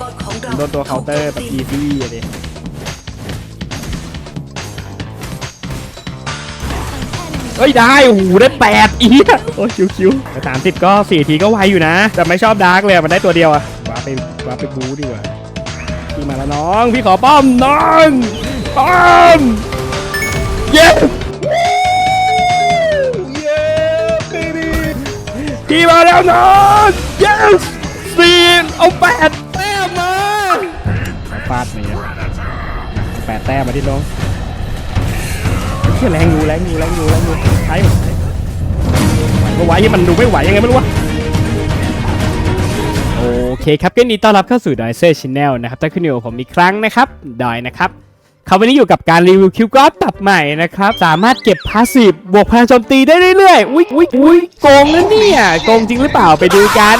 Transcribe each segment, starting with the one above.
กรของเราโดนตัวเคาน์เตอร์แบบอีซี่อะดิเฮ้ยได้โอ้โหได้แปดอีกโอ้ยคิวๆแต่สามสิบก็สี่ทีก็ไวอยู่นะ แต่ไม่ชอบดาร์กเลยอะมันได้ตัวเดียวอะว้าไปว้าไปบูดีกว่าพี่มาแล้วน้อง พี่ขอป้อมน้องป้อมเย้เย้พี่มาแล้วน้อง yes สี่เอาแปดแต้มมาฟาดนี่แปดแต้มมาที่น้องเชี่ยแรงอยู่แรงอยู่แรงอยู่แรงอยู่ใช้หมดไหวไหวมันดูไม่ไหวยังไงไม่รู้วะโอเคครับก็นดีต้อนรับเข้าสู่ดอยเซอร์ชแนลนะครับถ้าขึ้นอยู่กับผมอีกครั้งนะครับดอยนะครับเขาวันนี้อยู่กับการรีวิวคิวกอสปรับใหม่นะครับ สามารถเก็บพาสซีฟบวกพลังโจมตีได้เรื่อยๆ อุ้ยอุ้ยอุ้ยโกงนะเนี่ยโกงจริงหรือเปล่าไปดูกัน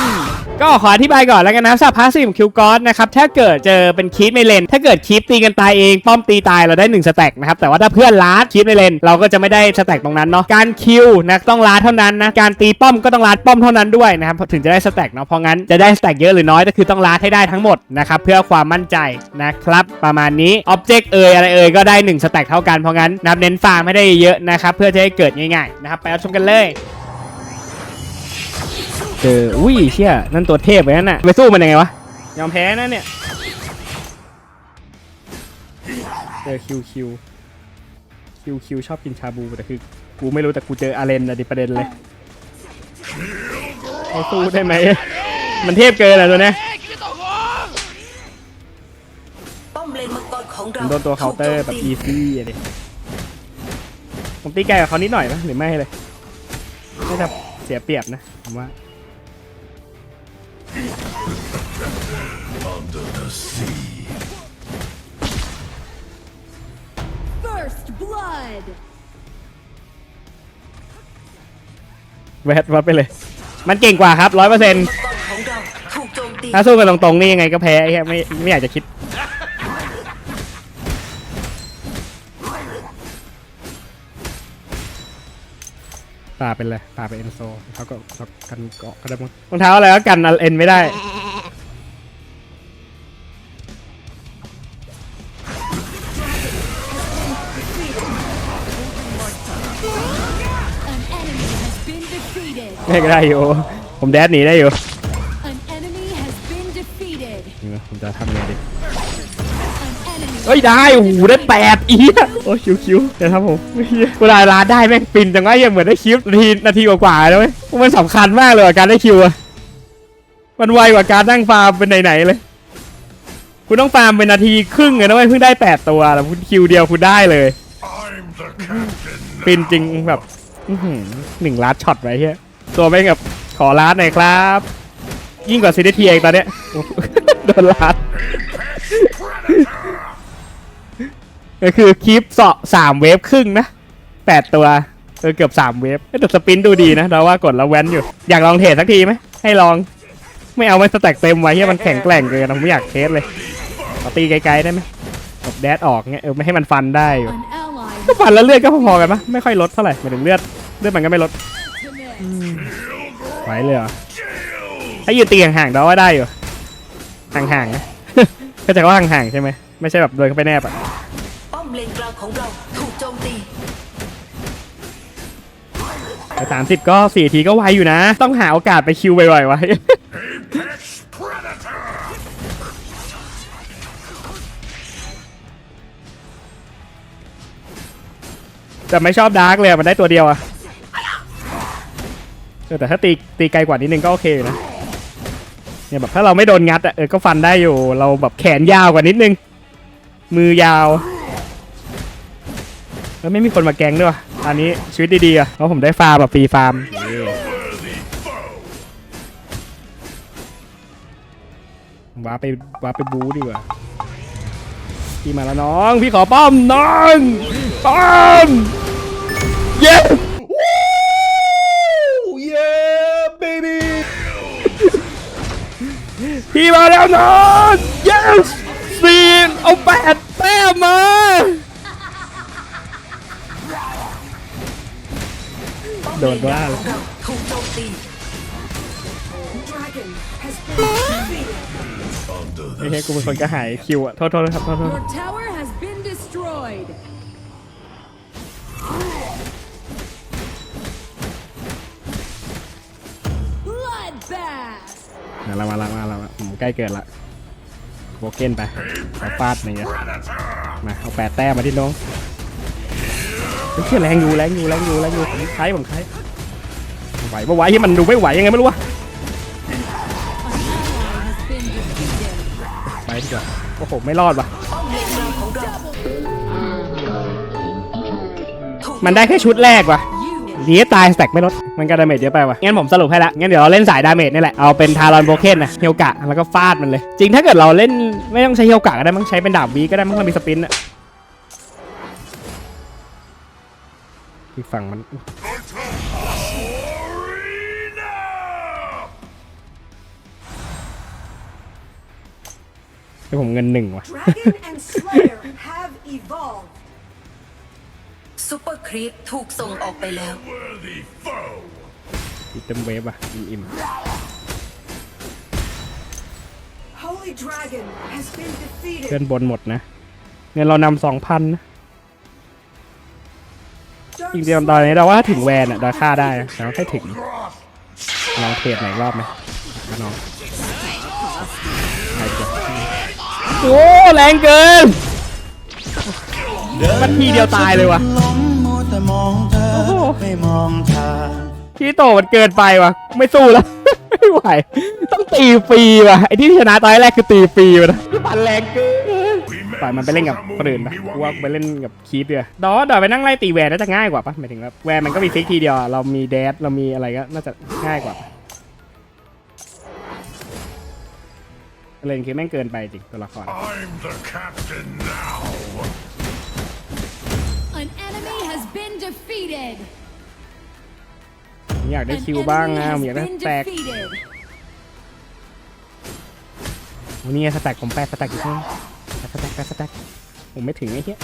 ก็ขออธิบายก่อนแล้วกันนะสำหรับพาสซีฟคิวกอสนะครับถ้าเกิดเจอเป็นคีปในเลน ถ้าเกิดคีปตีกันตายเองป้อมตีตายเราได้1สแต็กนะครับแต่ว่าถ้าเพื่อนลาดคีปในเลนเราก็จะไม่ได้สแต็กตรงนั้นเนาะการคิวนะต้องลาดเท่านั้นนะการตีป้อมก็ต้องลาดป้อมเท่านั้นด้วยนะครับถึงจะได้สแต็กเนาะเพราะงั้นจะได้สแต็กเยอะหรือน้อยก็คือต้องลาดให้ได้ทั้งหมดนะครับเพื่อความมั่นใจนะครับประมาณนี้อ็อบเจกต์เอ่ยอะไรเอ่ยก็ได้1สแต็กเท่ากันเพราะงั้นนับเน้นฟาร์มให้ได้เยอะนะครับเพื่อจะให้เกิดง่ายๆนะครับไปรับชมกันเลย เจอ อุ้ยเชี่ยนั่นตัวเทพไปนั่นน่ะ ไปสู้มันยังไงวะ ยอมแพ้นะเนี่ย เจอคิวคิวคิวคิวชอบกินชาบูแต่คือ กูไม่รู้แต่กูเจออาเลนอะดิประเด็นเลยเอาสู้ได้ไหม มันเทพเกินอะตัวเนี้ยป้อมเลนมังกรของผเรามโดนตัวเคาน์เตอร์แบบอีซี่อะดิผมตีไกลกับเขานิดหน่อยไหมหรือไม่เลยไม่จะเสียเปรียบนะผมว่า First blood. แวดวัดไปเลย มันเก่งกว่าครับร้อยเปอร์เซ็นต์มังกรของเราถูกโจมตีถ้าสู้กันตรงๆนี่ยังไงก็แพ้ไอ้เหี้ยไม่ไม่อยากจะคิด ตาเป็นเลยตาเป็นเอ็นโซเขาก็เขากันเกาะก็ได้มั้งรองเท้าอะไรก็กันเอ็นไม่ได้ ไม่ก็ได้อยู่ ผมแดดหนีได้อยู่ An enemy has been defeated. ผมจะทำไงดี An enemy เฮ้ยได้โอ้โหได้แปดอีกโอ้คิวคิวเดี๋ยวครับผมเหี้ยเวลาลาได้แม่งปินจังวะยังเหมือนได้คิวนาทีนาทีกว่าๆเลยเว้ยมันสำคัญมากเลยกับการได้คิวอะมันไวกว่าการนั่งฟาร์มเป็นไหนๆเลย คุณต้องฟาร์มเป็นนาทีครึ่งเลยนะเว้ยเพิ่งได้แปดตัวแล้วคุณคิวเดียวคุณได้เลย I'm the captain. ปินจริงแบบอื้อหือหนึ่งล้านช็อตไว้เฮีย ตัวแม่งแบบขอล้านหน่อยครับ ยิ่งกว่าซีดีทีเองตอนเนี้ย โดนล้านก็คือคลิปเสาะสามเวฟครึ่งนะแปดตัวเออเกือบสามเวฟเอ้ยแต่สปินดูดีนะเราว่ากดแล้วแว้นอยู่ อยากลองเทรดสักทีไหมให้ลอง ไม่เอาไว้สแต็กเต็มไว้เฮียมันแข็งแกร่งเกินนะผมไม่อยากเทสเลยขอตีไกลๆได้ไหมแบบแดดออกเงี้ยเออไม่ให้มันฟันได้อยู่ an ally ก็ฟันแล้วเลือดก็พอๆกันปะไม่ค่อยลดเท่าไหร่หมายถึงเลือดเลือดมันก็ไม่ลด ultimate. ไหวเลยเหรอถ้ายืนตีห่างๆเดาว่าได้อยู่ ห่างๆนะก็จะว่าห่างๆใช่ไหมไม่ใช่แบบเดินเข้าไปแนบอะป้อมเลนกลางของเราถูกโจมตีแต่สามสิบก็สี่ทีก็ไวอยู่นะ ต้องหาโอกาสไปคิวบ่อยๆไว้ Apex Predator. แต่ไม่ชอบดาร์กเลยอะมันได้ตัวเดียวอะเออแต่ถ้าตีตีไกลกว่านิดนึงก็โอเคนะเนี่ยแบบถ้าเราไม่โดนงัดอะเออก็ฟันได้อยู่ เราแบบแขนยาวกว่านิดนึง มือยาว แล้วไม่มีคนมาแกงด้วยอันนี้ชีวิตดีๆอะเพราะผมได้ฟาร์มแบบฟรีฟาร์มว้าไปว้าไปบูดีกว่าพี่มาแล้วน้อง พี่ขอป้อมน้องป้อมย้เย้ พี่มาแล้วน้อง yes สี่เอาแปดแต้มมาป้อมโดเลนนกว่าลางของเราถูกโจมตีป Under ไม่ the ใช่กูเป็นคนกระหายคิวอะโทษโทษครับโทษโทษ Your tower has been destroyed. Bloodbath. มาละมาละมาละมาผม ใกล้เกิดละโบเกนไปเอาฟาดหนึ่งอะ predator. มาเอาแปดแต้มมาที่น้องเชี่ยแรงอยู่แรงอยู่แรงอยู่แรงอยู่ผมใช้ผมใช้ไหวปะไหวที่มันดูไม่ไหวยังไงไม่รู้วะไปดีกว่าโอ้โหไม่รอดว่ะมันได้แค่ชุดแรกว่ะ You ดีตายสแต็กไม่ลด มันก็ดาเมจเยอะไปว่ะ งั้นผมสรุปให้ละ งั้นเดี๋ยวเราเล่นสายดาเมจนี่แหละ เอาเป็นทารอนโบเคนนะเฮลกะ แล้วก็ฟาดมันเลย จริงถ้าเกิดเราเล่นไม่ต้องใช้เฮลกะก็ได้มั้งใช้เป็นดาบวีก็ได้มั้งมันมีสปินอะอีกฝั่งมัน Arena! ให้ผมเงินหนึ่งว่ะ Dragon and Slayer have evolved. ซูเปอร์ครีปถูกส่งออกไปแล้ว Worthy foe. อีเต็มเวฟอะอิ่มอิ่ม Holy Dragon has been เพื่อน defeated. บนหมดนะเงินเรานำสองพันนะ Dark จริงๆตอนนี้เราว่าถึงแวนอะเราฆ่าได้นะแต่ว่าแค่ถึง Cross. ลองเทรดไหนอยอีกรอบไหมมาลองไปก่อนโอ้แรงเกินมันทีเดียวตายเลยว่ะล้ มมัวแต่มองเธอโอ้โหไม่มองทางพี่โตมันเกินไปว่ะ ไม่สู้แล้ว ไม่ไหว ต้องตีฟรีว่ะ ไอ้ที่ชนะตอนแรกคือตีฟรีว่ะนะมันแรงเกินปล่อยมันไปเล่นกับคนอื่นปะกูว่าไปเล่นกับคีปเดียวดอดอไปนั่งไล่ตีแวนน่าจะง่ายกว่าปะหมายถึงว่าแวนมันก็มีฟิกทีเดียวอะเรามีแดดเรามีอะไรก็น่าจะง่ายกว่าเล่นคือแม่งเกินไปจริงตัวละคร defeated. ผมอยากได้ An คิวบ้าง enemy นะ has ผมอยากได้ been แตก defeated. วันนี้สแต็กผมแปดสแต็กอยู่ข้างแปดสแต็กแปดสแต็กผมไม่ถึงไอ้เหี้ย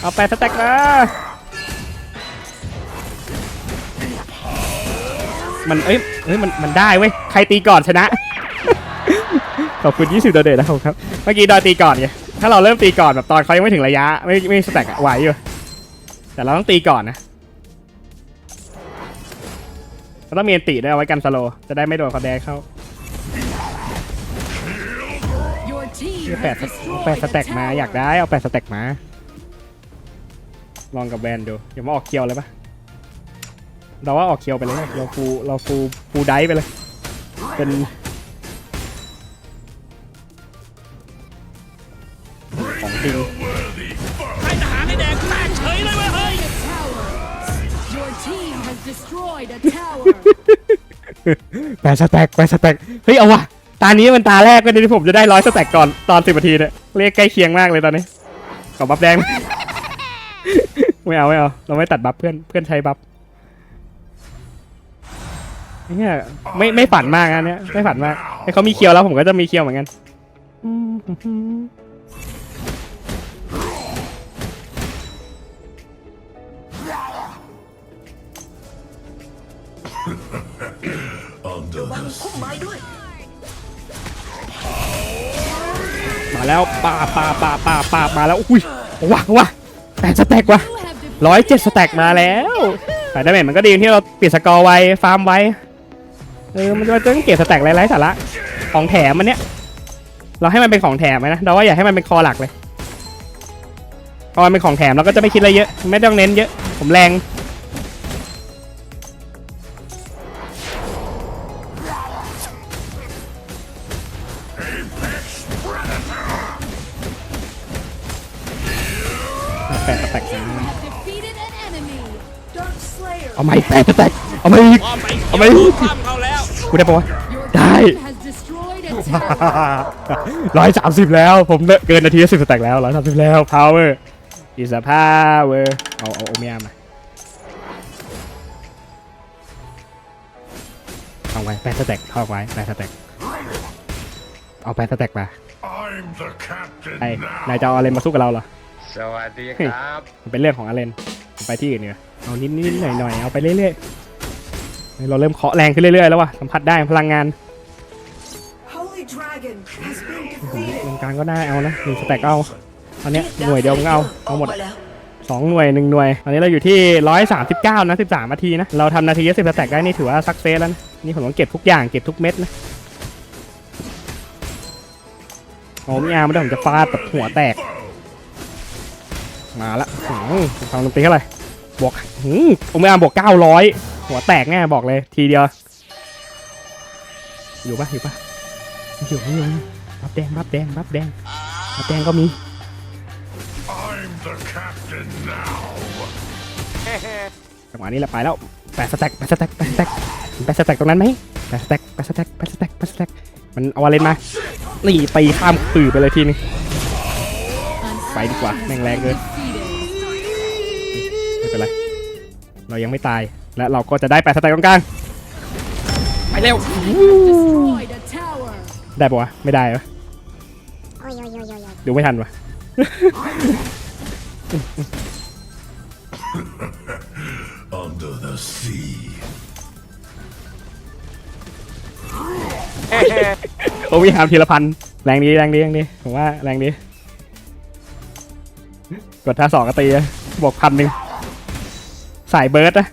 เอาแปดสแต็กมามันเอ้ยเอ้ยมันมันได้เว้ย ใครตีก่อนชนะ ขอบคุณ 20ดอเดทนะครับครับ เมื่อกี้ดอยตีก่อนไง ถ้าเราเริ่มตีก่อนแบบตอนเขายังไม่ถึงระยะ ไม่ไม่สแต็กอะไหวอยู่ แต่เราต้องตีก่อนนะเราต้องมีอันติด้วยเอาไว้กันสโลว์จะได้ไม่โดนเขาแดงเข้า Your team เอาแปด has เอาแปด destroyed สแต็ก a มาอยาก tower. ได้เอาแปดสแต็กมา ลองกับแวนดูอย่ามาออกเคียวเลยปะเราว่าออกเคียวไปเลยนะเราฟูเราฟูฟูไดฟ์ไปเลย เป็น แปดสแต็กแปดสแต็กเฮ้ยเอาวะตานี้มันตาแรกก็ได้ที่ผมจะได้ร้อยสแต็กก่อนตอนสิบนาทีเนี่ยเรียกใกล้เคียงมากเลยตอนนี้ ขอบัฟแดง ไม่เอาไม่เอาเราไม่ตัดบัฟเพื่อนเพื่อนใช้บัฟเนี่ยไม่ไม่ฝันมากนะเนี่ยไม่ฝันมากให้เขามีเคียวแล้วผมก็จะมีเคียวเหมือนกัน Under วาง the พุ่มไม้ด้วย มาแล้วปาปาปาปาปามาแล้วอุ้ยว้าวว้าแปดสแต็กว่ะ You have defeated ร้อยเจ็ดสแต็กมาแล้วแต่ดาเมจมันก็ดีที่เราปิดสกอร์ไว้ฟาร์มไว้เออมันจะต้องเก็บสแต็กไร้ๆสาระของแถมมันเนี้ยเราให้มันเป็นของแถมไหมนะเราว่าอย่าให้มันเป็นคอหลักเลยพอมันเป็นของแถมเราก็จะไม่คิดอะไรเยอะ ไม่ต้องเน้นเยอะ ผมแรง เอามาอีกแปดสแต็กเอามาอีกเอามาอีกกูได้ปะวะ Your Die. team has destroyed a tower. ร้อยสามสิบแล้ว ผมเกินนาทีสิบสแต็กแล้วร้อยสามสิบแล้ว power is a power เอาเอาโอเมียมาเอาไว้แปดสแต็กท่องไว้แปดสแต็กเอาแปดสแต็กมา I'm the captain ไอ้นายจะเอาอะไรมาสู้กับเราเหรอ สวัสดีครับ มันเป็นเรื่องของอาเลนผมไปที่อื่นเนี่ยเอานิดนิดหน่อยหน่อยๆเอาไปเรื่อยๆเราเริ่มเคาะแรงขึ้นเรื่อยๆแล้วว่ะสัมผัสได้พลังงาน Holy Dragon has been defeated. ตรงกลางก็ได้เอานะหนึ่งสแต็กก็เอาตอนเนี้ยหน่วยเดียวมึงเอาเอาหมดกแล้วสองหน่วยหนึ่งหน่วยตอนนี้เราอยู่ที่ร้อยสามสิบเก้านะสิบสามนาทีนะเราทำนาทีละสิบสแต็กได้นี่ถือว่าสักเซสแล้วนะนี่ผมต้องเก็บทุกอย่างเก็บทุกเม็ดนะโอ้มีอาร์ไม่ได้ผมจะฟาดแบบหัวแตก มาละหืมฟังดนตรีเท่าไหร่บวกหืมผมไม่อาร์บวกเก้าร้อยหัวแตกแน่บอกเลยทีเดียว อยู่ปะอยู่ปะอยู่ไม่อยู่บับแดงบับแดงบับแดงบับแดงก็มี I'm the captain now. จังหวะนี้แหละไปแล้วแปดสแต็กแปดสแต็กแปดสแต็กแปดสแต็กตรงนั้นไหมแปดสแต็กแปดสแต็กแปดสแต็กแปดสแต็กมันเอาอะไรมานี่ตีข้ามปือไปเลยทีนึง An Phải đi qua, ally has mang lẹ been kìa. defeated. ไม่ เป็นไร เรายังไม่ตาย และเราก็จะได้แปดสแต็กตรงกลางไปเร็ว Destroyed a tower. ได้ปะวะ ไม่ได้ปะดูไม่ทันวะ Under the sea. โอ้วิหามทีละพัน แรงดีแรงดีแรงดีผมว่าแรงดี กดท่าสองก็ตีอะบวกพันหนึ่ง สายเบิร์ดนะ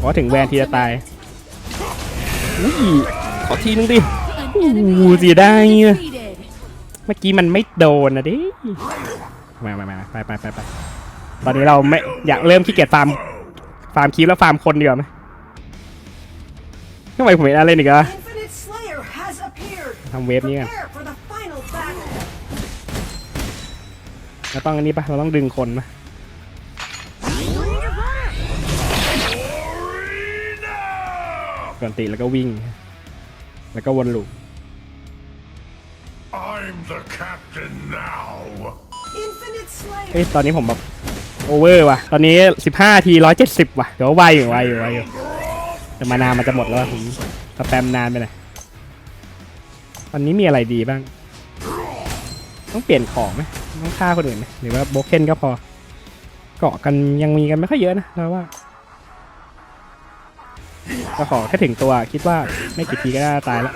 พราะถึงแวนทีจะตายอุ้ยขอทีนึงดิ An enemy Ủa, has gì đây? been defeated. เมื่อกี้มันไม่โดนนะดิ มามามาไปไปไปไปตอนนี้เราไม่อยากเริ่มขี้เกียจฟาร์ม ฟาร์มคีปแล้วฟาร์มคนดีกว่าไหมทำไมผมเห็นอะไรอีกอะทำเวฟนี้กันเราต้องอันนี้ปะเราต้องดึงคนปะ ก่อนตีแล้วก็วิ่ง แล้วก็วนลูป I'm the captain now. Infinite เอ้ย Slayer. ตอนนี้ผมแบบโอเวอร์ว่ะ ตอนนี้ 15 ที 170 ว่ะ เดี๋ยวไวอยู่ไวอยู่ไวอยู่แต่มานานมันจะหมดแล้วอะผมสแปมนานไปหน่อยตอนนี้มีอะไรดีบ้าง ต้องเปลี่ยนของไหมต้องฆ่าคนอื่นไหมหรือว่าโบเคนก็พอ เกาะกันยังมีกันไม่ค่อยเยอะนะเราว่า ก็ขอแค่ถึงตัวคิดว่าไม่กี่ทีก็น่าจะตายแล้ว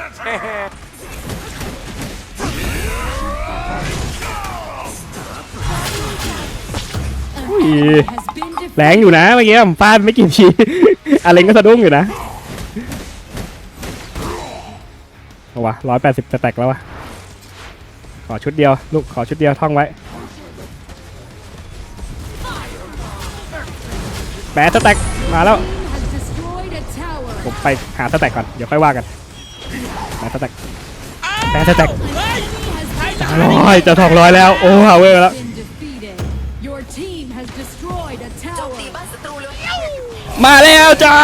An Ui. enemy has been defeated. แรงอยู่นะเมื่อกี้ผมฟาดไม่กี่ทีอะไรก็สะดุ้งอยู่นะเอาวะร้อยแปดสิบสแต็กแล้ววะขอชุดเดียวลูกขอชุดเดียวท่องไว้แปดสแต็กมาแล้ว ผมไปหาสแต็กก่อน เดี๋ยวค่อยว่ากันแปดสแต็กแปดสแต็ก An enemy has been จะร้อยจะสองร้อยแล้ว โอ้ฮาเวอร์แล้ว มาแล้วจ้า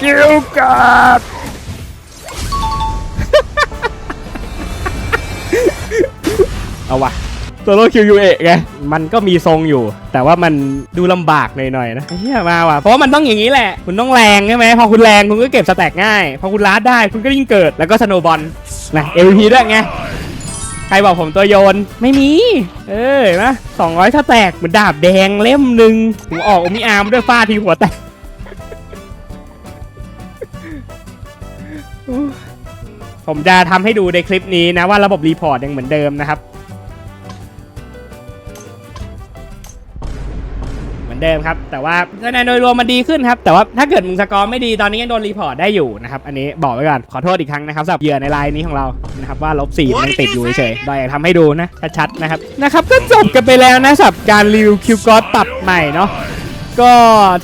กิวกาดเอาวะ โซโล่คิวยูเอะไง มันก็มีทรงอยู่ แต่ว่ามันดูลำบากหน่อยๆนะเฮียมาว่ะ เพราะว่ามันต้องอย่างนี้แหละ คุณต้องแรงใช่ไหม พอคุณแรงคุณก็เก็บสแต็กง่าย พอคุณลาดได้คุณก็ยิ่งเกิด แล้วก็สโนบอลนะ MVP ด้วยไง ใครบอกผมตัวโยน ไม่มี เออนะสองร้อยสแต็กเหมือนดาบแดงเล่มหนึ่งผมออกอมิอาร์มด้วยฟาดทีหัวแตกผมจะทำให้ดูในคลิปนี้นะว่าระบบรีพอร์ตยังเหมือนเดิมนะครับ มือนเดิมครับ แต่ว่าคะแนนโดยรวมมันดีขึ้นครับ แต่ว่าถ้าเกิดมึงสกอร์ไม่ดีตอนนี้ยังโดนรีพอร์ตได้อยู่นะครับ อันนี้บอกไว้ก่อน ขอโทษอีกครั้งนะครับสำหรับเหยื่อในไลน์นี้ของเรา นะครับว่าลบสี่มันยังติดอยู่เฉยๆดอยอยากทำให้ดูนะชัดๆนะครับ นะครับก็จบกันไปแล้วนะสำหรับการรีวิวคิวกอสปรับใหม่เนาะ ก็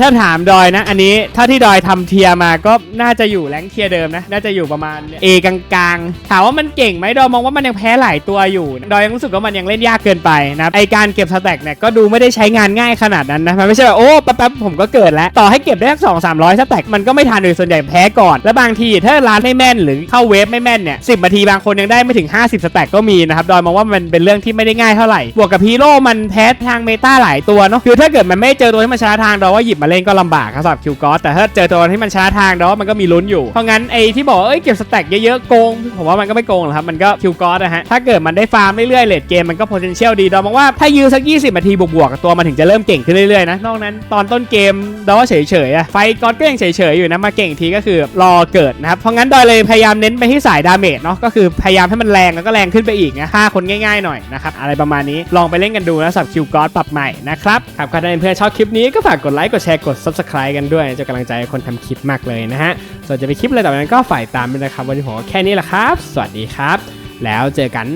ถ้าถามดอยนะ อันนี้ถ้าที่ดอยทำเทียมาก็น่าจะอยู่แรงเทียเดิมนะ น่าจะอยู่ประมาณ A กลางๆ ถามว่ามันเก่งไหมดอยมองว่ามันยังแพ้หลายตัวอยู่ ดอยยังรู้สึกว่ามันยังเล่นยากเกินไปนะไอการเก็บสแต็กเนี่ยก็ดูไม่ได้ใช้งานง่ายขนาดนั้นนะมันไม่ใช่แบบโอ้แป๊บๆผมก็เกิดแล้ว ต่อให้เก็บได้สักสองสามร้อยสแต็กมันก็ไม่ทันโดยส่วนใหญ่แพ้ก่อน และบางทีถ้าร้านไม่แม่นหรือเข้าเวฟไม่แม่นเนี่ยสิบนาทีบางคนยังได้ไม่ถึง 50 สแต็กก็มีนะครับดอยมองว่ามันเป็นเรื่องที่ไม่ได้ง่ายเท่าไหร่บวกกับฮีโร่มันแพ้ทางเมตาหลายตัวเนาะคือถ้าเกิดมันไม่เจอตัวที่มันชนะทางดอว่าหยิบมาเล่นก็ลำบากครับสำหรับคิวกอสแต่ถ้าเจอตัวที่มันชนะทางดอมันก็มีลุ้นอยู่เพราะงั้นไอ้ที่บอกเอ้ยเก็บสแต็กเยอะๆโกงผมว่ามันก็ไม่โกงหรอกครับมันก็คิวกอสนะฮะถ้าเกิดมันได้ฟาร์มเรื่อยๆเลดเกมมันก็ potential ดีดอมองว่าถ้ายืนสัก 20นาทีบวกๆกับตัวมันถึงจะเริ่มเก่งขึ้นเรื่อยๆนะนอกนั้นตอนต้นเกมดอเฉยๆอะไฟกอสก็ยังเฉยๆอยู่นะมาเก่งทีก็คือรอเกิดนะครับเพราะงั้นดอยเลยพยายามเน้นไปที่สายดาเมจเนาะก็คือพยายามให้มันแรงแล้วก็แรงขึ้นไปอีกนะฆ่าคนง่ายๆหน่อยนะครับอะไรประมาณนี้ลองไปเล่นกันดูนะสับคิวกอสปรับใหม่นะครับครับก็ถ้าเพื่อนๆชอบคลิปนี้ก็ฝากกดไลค์ กดแชร์ กด subscribe กันด้วย จะกำลังใจคนทำคลิปมากเลยนะฮะ ส่วนจะไปคลิปอะไรต่อไปนั้นก็ฝ่ายตามด้วยนะครับ วันนี้ผมก็แค่นี้แหละครับ สวัสดีครับ แล้วเจอกัน